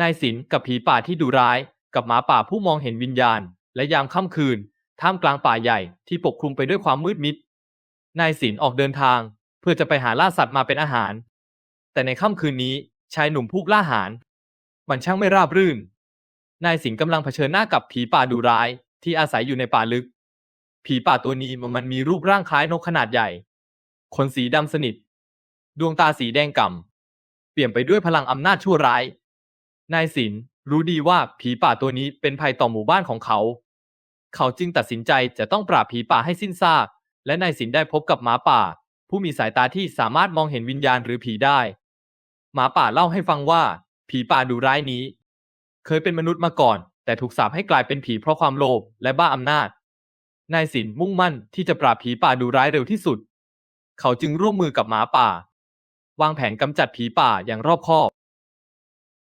นายสินกับผีป่าที่ดุร้าย กับหมาป่าผู้มองเห็นวิญญาณ และยามค่ำคืน ท่ามกลางป่าใหญ่ที่ปกคลุมไปด้วยความมืดมิด นายสินออกเดินทาง เพื่อจะไปหาล่าสัตว์มาเป็นอาหาร แต่ในค่ำคืนนี้ชายหนุ่มผู้กล้าหาญมันช่างไม่ราบรื่น นายสินกำลังเผชิญหน้ากับผีป่าดุร้าย ที่อาศัยอยู่ในป่าลึก ผีป่าตัวนี้มันมีรูปร่างคล้ายนกขนาดใหญ่ ขนสีดำสนิท ดวงตาสีแดงก่ำ เปลี่ยนไปด้วยพลังอำนาจชั่วร้าย นายสินรู้ดีว่าผีป่าตัวนี้เป็นภัยต่อหมู่บ้านของเขา เขาจึงตัดสินใจจะต้องปราบผีป่าให้สิ้นซาก และนายสินได้พบกับหมาป่า ผู้มีสายตาที่สามารถมองเห็นวิญญาณหรือผีได้ หมาป่าเล่าให้ฟังว่า ผีป่าดุร้ายนี้ เคยเป็นมนุษย์มาก่อน แต่ถูกสาปให้กลายเป็นผีเพราะความโลภและบ้าอำนาจ นายสินมุ่งมั่นที่จะปราบผีป่าดุร้ายเร็วที่สุด เขาจึงร่วมมือกับหมาป่า วางแผนกำจัดผีป่าอย่างรอบคอบ